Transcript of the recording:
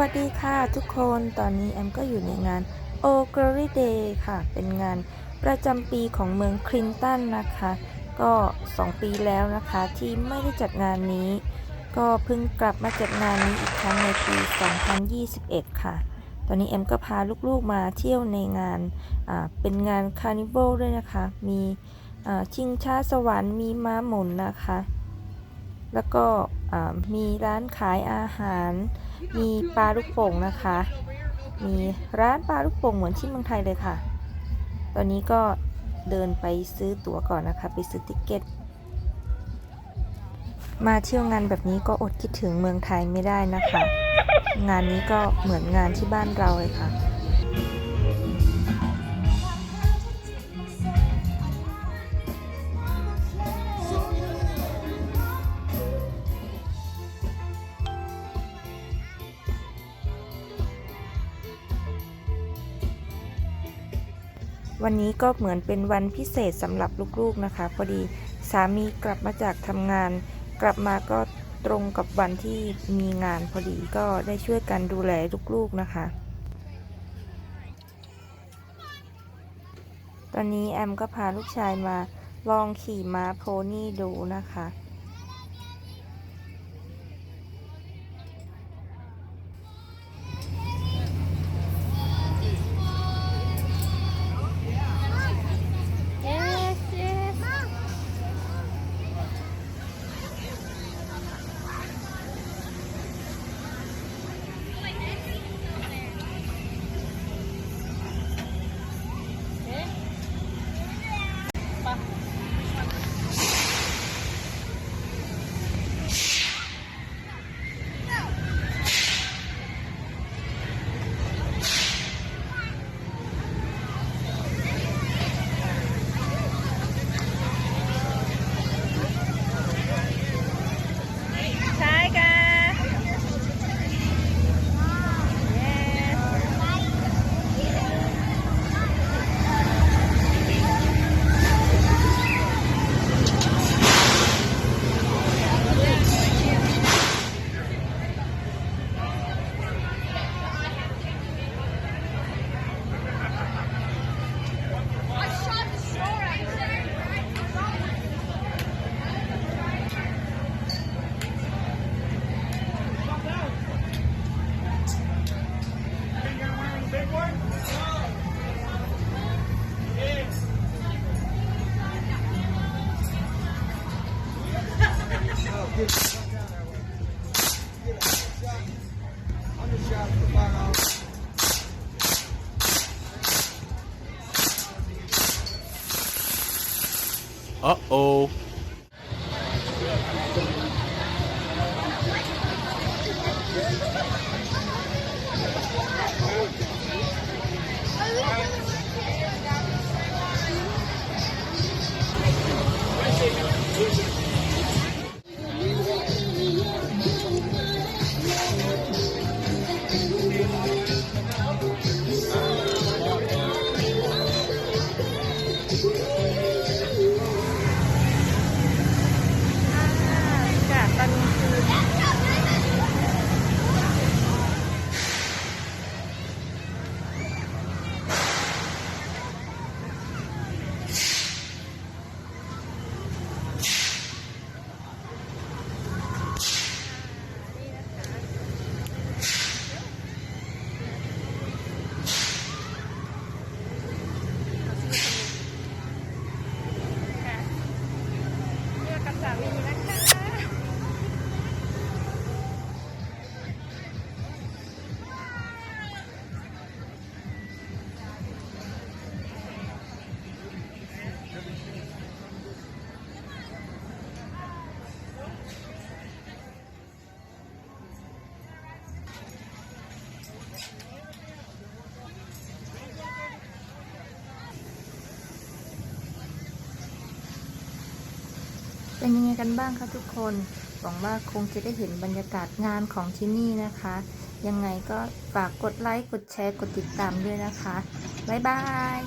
วัสดีค่ะทุกคนตอนนี้แอมก็อยู่ในงาน o g l o r y Day ค่ะ เป็นงานประจำปีของเมืองคลินตันนะคะ ก็ 2 ปีแล้วนะคะที่ไม่ได้จัดงานนี้ ก็เพิ่งกลับมาจัดงานนี้อีกครั้งในปี 2021 ค่ะ ตอนนี้แอมก็พาลูกๆมาเที่ยวในงานเป็นงานคาร์นิวัลด้วยนะคะ มีชิงช้าสวรรค์มีม้าหมุนนะคะ แล้วก็มีร้านขายอาหาร มีปลาลูกโป่งนะคะ มีร้านปลาลูกโป่งเหมือนที่เมืองไทยเลยค่ะ ตอนนี้ก็เดินไปซื้อตั๋วก่อนนะคะ ไปซื้อติกเก็ต มาเที่ยวงานแบบนี้ก็อดคิดถึงเมืองไทยไม่ได้นะคะ งานนี้ก็เหมือนงานที่บ้านเราเลยค่ะ วันนี้ก็เหมือนเป็นวันพิเศษสำหรับลูกๆนะคะ พอดีสามีกลับมาจากทำงาน กลับมาก็ตรงกับวันที่มีงานพอดีก็ได้ช่วยกันดูแลลูกๆนะคะ ตอนนี้แอมก็พาลูกชายมาลองขี่ม้าโพนี่ดูนะคะ Uh-oh. เป็นยังไงกันบ้างคะทุกคน หวังว่าคงจะได้เห็นบรรยากาศงานของที่นี่นะคะ ยังไงก็ฝากกดไลค์กดแชร์กดติดตามด้วยนะคะ บ๊ายบาย